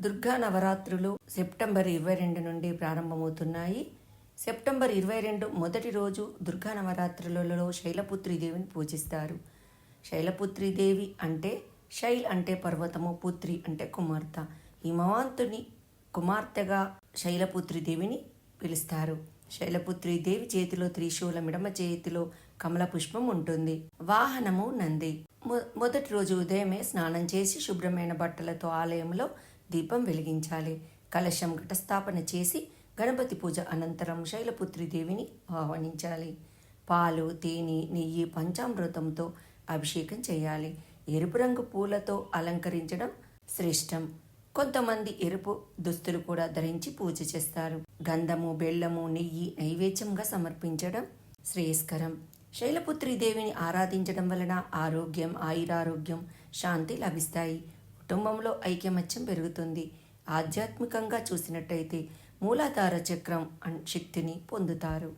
దుర్గా నవరాత్రులు సెప్టెంబర్ ఇరవై రెండు నుండి ప్రారంభమవుతున్నాయి. సెప్టెంబర్ ఇరవై రెండు మొదటి రోజు దుర్గా నవరాత్రులలో శైలపుత్రిదేవిని పూజిస్తారు. శైలపుత్రిదేవి అంటే శైల్ అంటే పర్వతము పుత్రి అంటే కుమార్తె. హిమవంతుని కుమార్తెగా శైలపుత్రిదేవిని పిలుస్తారు. శైలపుత్రిదేవి చేతిలో త్రిశూలం ఎడమ చేతిలో కమల పుష్పం ఉంటుంది. వాహనము నంది. మొ- మొదటి రోజు ఉదయమే స్నానం చేసి శుభ్రమైన బట్టలతో ఆలయంలో దీపం వెలిగించాలి. కలశం ఘటస్థాపన చేసి గణపతి పూజ అనంతరం శైలపుత్రిదేవిని ఆహ్వానించాలి. పాలు తేనె నెయ్యి పంచామృతంతో అభిషేకం చేయాలి. ఎరుపు రంగు పూలతో అలంకరించడం శ్రేష్టం. కొంతమంది ఎరుపు దుస్తులు కూడా ధరించి పూజ చేస్తారు. గంధము బెల్లము నెయ్యి నైవేద్యంగా సమర్పించడం శ్రేయస్కరం. శైలపుత్రి దేవిని ఆరాధించడం వలన ఆరోగ్యం ఆయురారోగ్యం శాంతి లభిస్తాయి. కుటుంబంలో ఐకమత్యం పెరుగుతుంది. ఆధ్యాత్మికంగా చూసినట్టయితే మూలాధార చక్రం శక్తిని పొందుతారు.